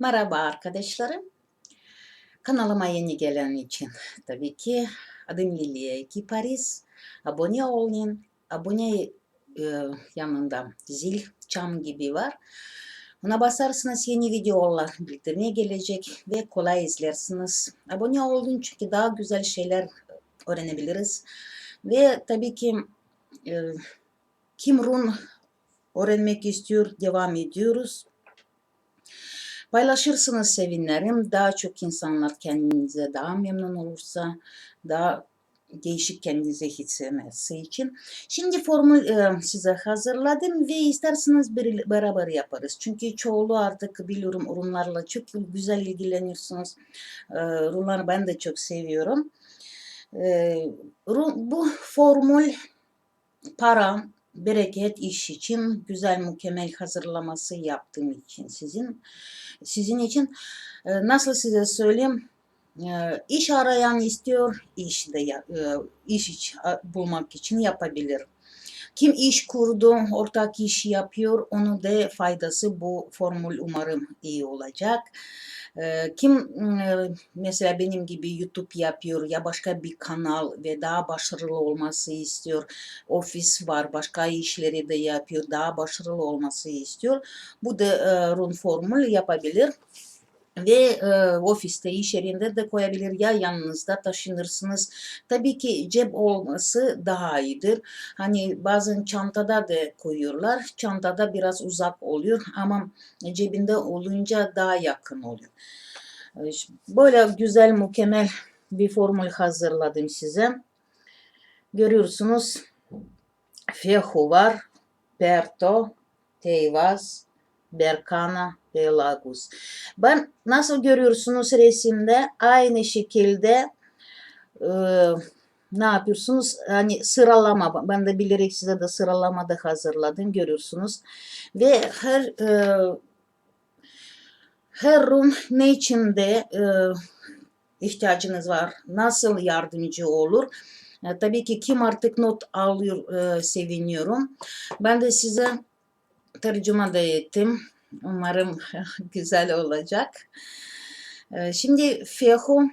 Merhaba arkadaşlarım. Kanalıma yeni gelen için tabii ki adım Liliye Eki Paris. Abone olun. Abone e, yanında zil, çam gibi var. Ona basarsanız yeni videolar bildirmeye gelecek ve kolay izlersiniz. Abone olun çünkü daha güzel şeyler öğrenebiliriz. Ve tabii ki e, kim Rum öğrenmek istiyor devam ediyoruz. Paylaşırsınız sevinirim. Daha çok insanlar kendinize daha memnun olursa, daha değişik kendinize hissetmesi için. Şimdi formül e, size hazırladım ve isterseniz bir, beraber yaparız. Çünkü çoğulu artık biliyorum ürünlerle çok güzel ilgileniyorsunuz. E, ürünleri ben de çok seviyorum. E, bu formül para, bereket iş için güzel mükemmel hazırlaması yaptığım için sizin sizin için e, nasıl size söyleyeyim e, iş arayan istiyor iş de e, iş bulmak için yapabilir. Kim iş kurdu, ortak iş yapıyor, onu da faydası bu formül umarım iyi olacak. Kim mesela benim gibi YouTube yapıyor ya başka bir kanal ve daha başarılı olması istiyor. Ofis var, başka işleri de yapıyor, daha başarılı olması istiyor. Bu da run formül yapabilir ve e, ofiste iş yerinde de koyabilir ya yanınızda taşınırsınız. Tabii ki cep olması daha iyidir. Hani bazen çantada da koyuyorlar. Çantada biraz uzak oluyor ama cebinde olunca daha yakın oluyor. Böyle güzel mükemmel bir formül hazırladım size. Görüyorsunuz Fehu var, Perto, Teyvaz, Berkana ve Lagos. Ben nasıl görüyorsunuz resimde aynı şekilde e, ne yapıyorsunuz? Hani sıralama ben de bilerek size de sıralama da hazırladım görüyorsunuz. Ve her e, her room ne içinde e, ihtiyacınız var? Nasıl yardımcı olur? E, tabii ki kim artık not alıyor e, seviniyorum. Ben de size tercüme de ettim. Umarım güzel olacak. Ee, şimdi fehu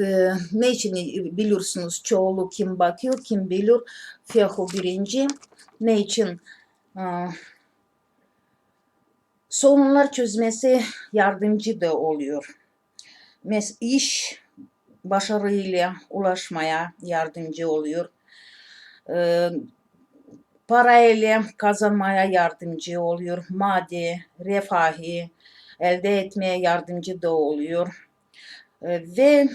e, ne için biliyorsunuz çoğulu kim bakıyor kim biliyor fehu birinci ne için e, sorunlar çözmesi yardımcı da oluyor. Mes iş başarıyla ulaşmaya yardımcı oluyor. Ee, parayla kazanmaya yardımcı oluyor. Maddi, refahi elde etmeye yardımcı da oluyor. Ve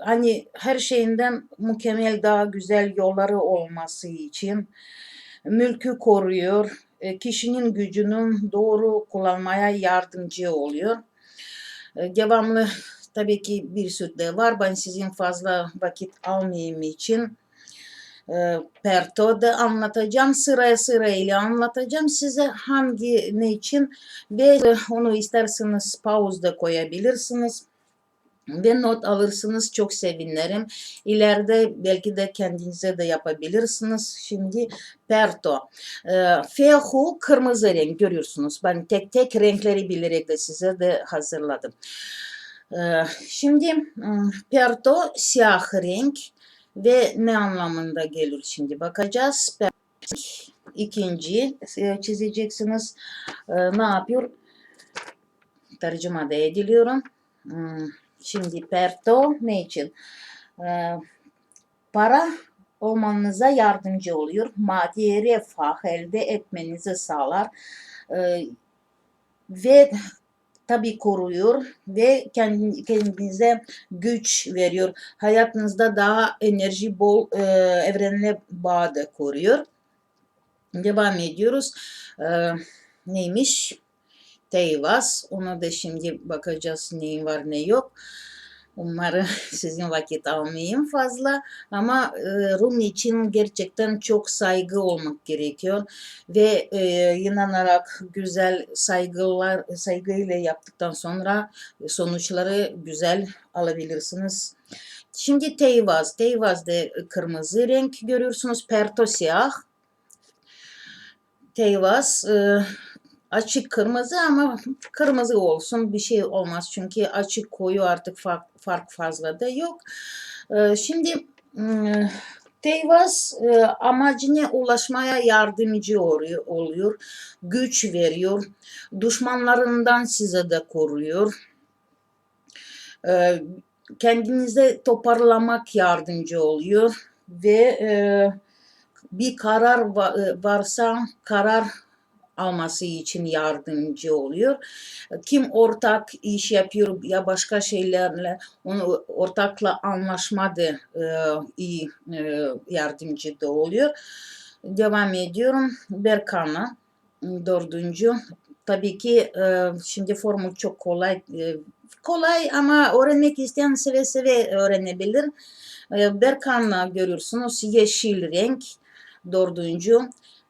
hani her şeyinden mükemmel daha güzel yolları olması için mülkü koruyor. E, kişinin gücünün doğru kullanmaya yardımcı oluyor. E, devamlı tabii ki bir sürü de var. Ben sizin fazla vakit almayayım için Perto'da anlatacağım. Sıraya sırayla anlatacağım size hangi ne için ve onu isterseniz pauzda koyabilirsiniz ve not alırsınız çok sevinirim. İleride belki de kendinize de yapabilirsiniz. Şimdi Perto. E, Fehu kırmızı renk görüyorsunuz. Ben tek tek renkleri bilerek de size de hazırladım. E, şimdi Perto siyah renk ve ne anlamında gelir şimdi bakacağız. İkinci e, çizeceksiniz. E, ne yapıyor? Tercüme de ediliyorum. Hmm, şimdi perto ne için? E, para olmanıza yardımcı oluyor. Maddi refah elde etmenizi sağlar. Ve tabi koruyor ve kendinize güç veriyor. Hayatınızda daha enerji bol e, evrenle bağ da koruyor. Devam ediyoruz. E, neymiş? Teyvas. Ona da şimdi bakacağız neyin var ne yok. Umarım sizin vakit almayayım fazla ama e, Rum için gerçekten çok saygı olmak gerekiyor ve e, inanarak güzel saygılar saygıyla yaptıktan sonra sonuçları güzel alabilirsiniz. Şimdi teyvaz. Teyvaz de kırmızı renk görüyorsunuz. Perto siyah. Teyvaz e, açık kırmızı ama kırmızı olsun bir şey olmaz çünkü açık koyu artık fark, fark fazla da yok. Ee, şimdi e, amacına ulaşmaya yardımcı oluyor, güç veriyor, düşmanlarından size de koruyor. Ee, kendinize toparlamak yardımcı oluyor ve e, bir karar va- varsa karar alması için yardımcı oluyor. Kim ortak iş yapıyor ya başka şeylerle onu ortakla anlaşma da e, iyi e, yardımcı da oluyor. Devam ediyorum. Berkan'a dördüncü. Tabii ki e, şimdi formül çok kolay kolay ama öğrenmek isteyen seve seve öğrenebilir. E, Berkan'la görüyorsunuz yeşil renk dördüncü.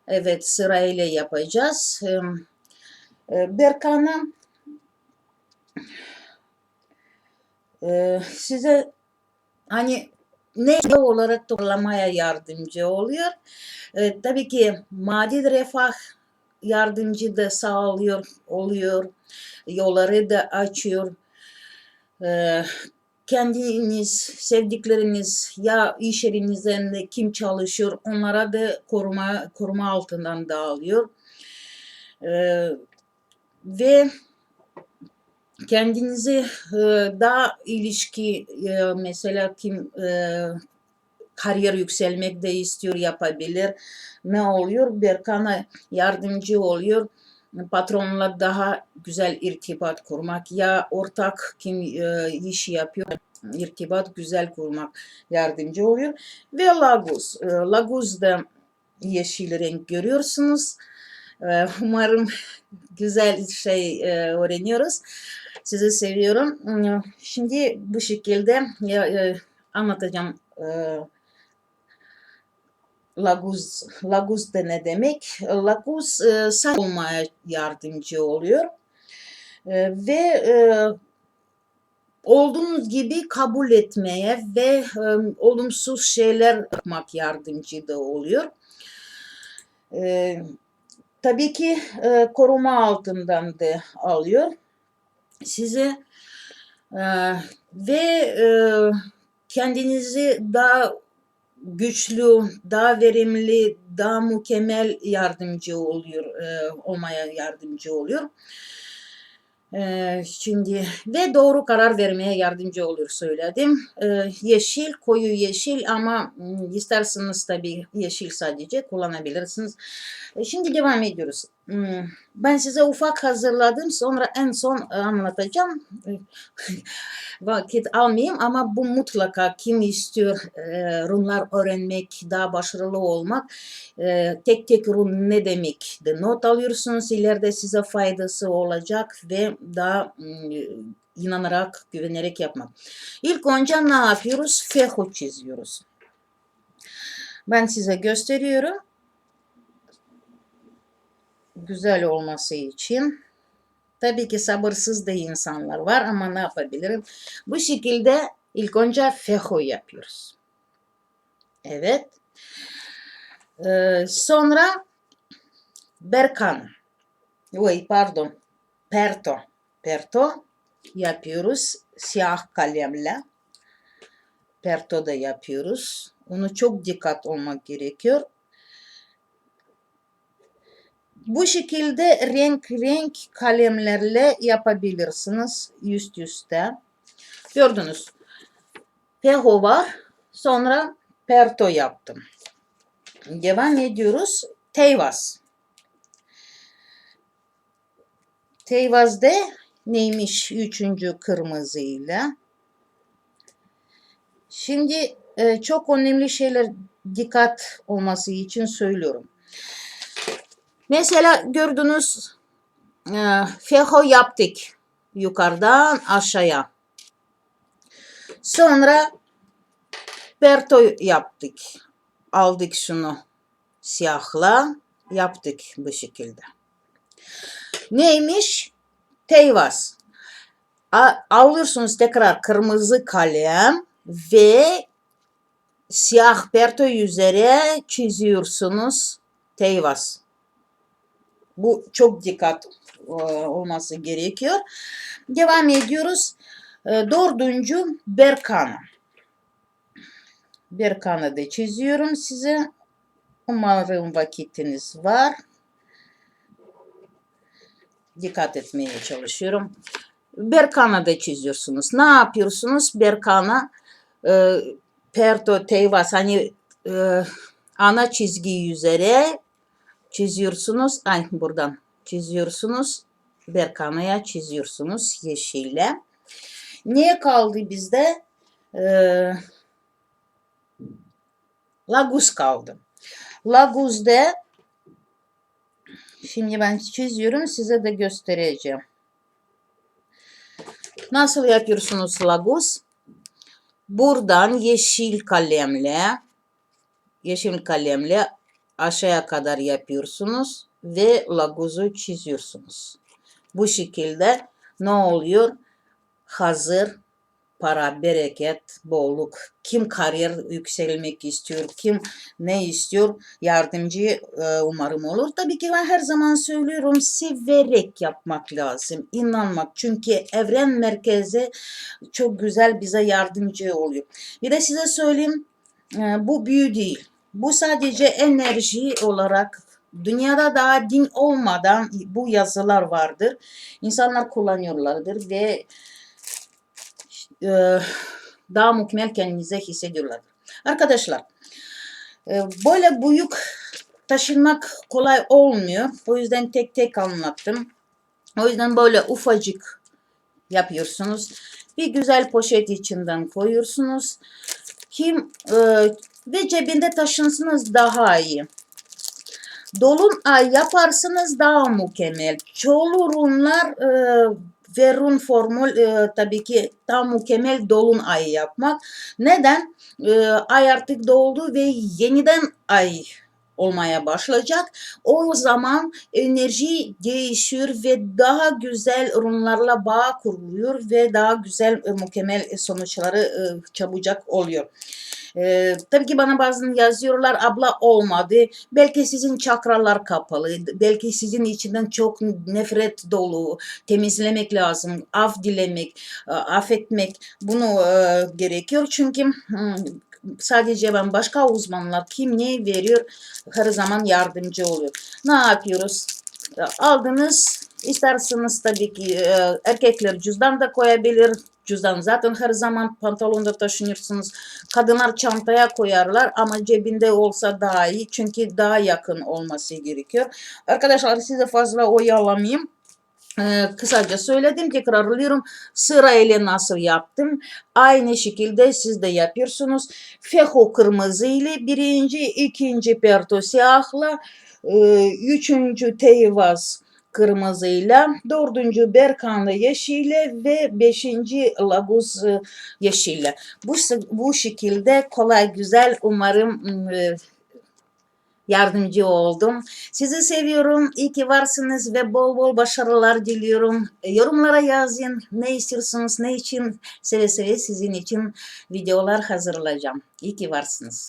Evet sırayla yapacağız. E, Berkan'a e, size hani ne olarak toplamaya yardımcı oluyor. E, tabii ki maddi refah yardımcı da sağlıyor oluyor. Yolları da açıyor. Kendiniz, sevdikleriniz ya iş yerinizden de kim çalışıyor onlara da koruma koruma altından dağılıyor. E, ve kendinizi e, daha ilişki e, mesela kim e, kariyer yükselmek de istiyor yapabilir. Ne oluyor? Berkan'a yardımcı oluyor. Patronla daha güzel irtibat kurmak ya ortak kim e, iş yapıyor irtibat güzel kurmak yardımcı oluyor. Ve Lagos. E, Lagos'da yeşil renk görüyorsunuz. E, umarım güzel şey e, öğreniyoruz. Sizi seviyorum. Şimdi bu şekilde e, anlatacağım. E, Laguz, Laguz da ne demek? Laguz e, sahip olmaya yardımcı oluyor. E, ve e, olduğunuz gibi kabul etmeye ve e, olumsuz şeyler yapmak yardımcı da oluyor. E, tabii ki e, koruma altından da alıyor sizi e, ve e, kendinizi daha güçlü, daha verimli, daha mükemmel yardımcı oluyor, e, olmaya yardımcı oluyor. E, şimdi ve doğru karar vermeye yardımcı olur söyledim. E, yeşil, koyu yeşil ama m, isterseniz tabii yeşil sadece kullanabilirsiniz. E, şimdi devam ediyoruz. Hmm, Ben size ufak hazırladım. Sonra en son e, anlatacağım. Vakit almayayım ama bu mutlaka kim istiyor e, runlar öğrenmek, daha başarılı olmak. E, tek tek run ne demek de not alıyorsunuz. İleride size faydası olacak ve daha mm, inanarak, güvenerek yapmak. İlk önce ne yapıyoruz? Feho çiziyoruz. Ben size gösteriyorum güzel olması için. Tabii ki sabırsız da insanlar var ama ne yapabilirim? Bu şekilde ilk önce feho yapıyoruz. Evet. Ee, sonra Berkan. Oy pardon. Perto. Perto yapıyoruz. Siyah kalemle. Perto da yapıyoruz. Onu çok dikkat olmak gerekiyor. Bu şekilde renk renk kalemlerle yapabilirsiniz üst üste. Gördünüz. Peho var. Sonra Perto yaptım. Devam ediyoruz. Teyvaz. Teyvaz'da neymiş üçüncü kırmızıyla? Şimdi e, çok önemli şeyler dikkat olması için söylüyorum. Mesela gördünüz e, feho yaptık yukarıdan aşağıya. Sonra perto yaptık. Aldık şunu siyahla yaptık bu şekilde. Neymiş? Teyvaz. A- Alırsınız tekrar kırmızı kalem ve siyah perto üzere çiziyorsunuz teyvaz. Bu çok dikkat e, olması gerekiyor. Devam ediyoruz. E, dördüncü Berkana. Berkan'ı da çiziyorum size. Umarım vakitiniz var. Dikkat etmeye çalışıyorum. Berkan'a da çiziyorsunuz. Ne yapıyorsunuz? Berkan'a e, Perto Teyvas hani e, ana çizgi üzere çiziyorsunuz. Ay buradan çiziyorsunuz. Berkana'ya çiziyorsunuz yeşille. Ne kaldı bizde? Ee, Laguz kaldı. Laguz'da şimdi ben çiziyorum size de göstereceğim. Nasıl yapıyorsunuz Laguz? Buradan yeşil kalemle yeşil kalemle aşağıya kadar yapıyorsunuz ve laguzu çiziyorsunuz. Bu şekilde ne oluyor? Hazır para, bereket, bolluk. Kim kariyer yükselmek istiyor, kim ne istiyor yardımcı e, umarım olur. Tabii ki ben her zaman söylüyorum severek yapmak lazım, inanmak. Çünkü evren merkezi çok güzel bize yardımcı oluyor. Bir de size söyleyeyim e, bu büyü değil. Bu sadece enerji olarak dünyada daha din olmadan bu yazılar vardır. İnsanlar kullanıyorlardır ve e, daha mükemmel kendinize hissediyorlar. Arkadaşlar e, böyle büyük taşınmak kolay olmuyor. O yüzden tek tek anlattım. O yüzden böyle ufacık yapıyorsunuz. Bir güzel poşet içinden koyuyorsunuz. Kim e, ve cebinde taşınsınız daha iyi. Dolun ay yaparsınız daha mükemmel. Çoğu ürünler e, ve run formül e, tabii ki tam mükemmel dolun ayı yapmak. Neden? E, ay artık doldu ve yeniden ay olmaya başlayacak. O zaman enerji değişiyor ve daha güzel ürünlerle bağ kuruluyor ve daha güzel e, mükemmel sonuçları e, çabucak oluyor. Ee, tabii ki bana bazen yazıyorlar abla olmadı. Belki sizin çakralar kapalı. Belki sizin içinden çok nefret dolu. Temizlemek lazım. Af dilemek, e, affetmek bunu e, gerekiyor. Çünkü hmm, sadece ben başka uzmanlar kim ne veriyor her zaman yardımcı oluyor. Ne yapıyoruz? Aldınız isterseniz tabii ki erkekler cüzdan da koyabilir. Cüzdan zaten her zaman pantolonda taşınırsınız. Kadınlar çantaya koyarlar ama cebinde olsa daha iyi. Çünkü daha yakın olması gerekiyor. Arkadaşlar size fazla oyalamayayım. Kısaca söyledim tekrarlıyorum sırayla nasıl yaptım aynı şekilde siz de yapıyorsunuz feho kırmızı ile birinci ikinci perto siyahla üçüncü teyvaz kırmızıyla, dördüncü Berkanlı yeşille ve beşinci Laguz e, yeşille. Bu, bu şekilde kolay güzel umarım e, yardımcı oldum. Sizi seviyorum. İyi ki varsınız ve bol bol başarılar diliyorum. E, yorumlara yazın. Ne istiyorsunuz, ne için seve seve sizin için videolar hazırlayacağım. İyi ki varsınız.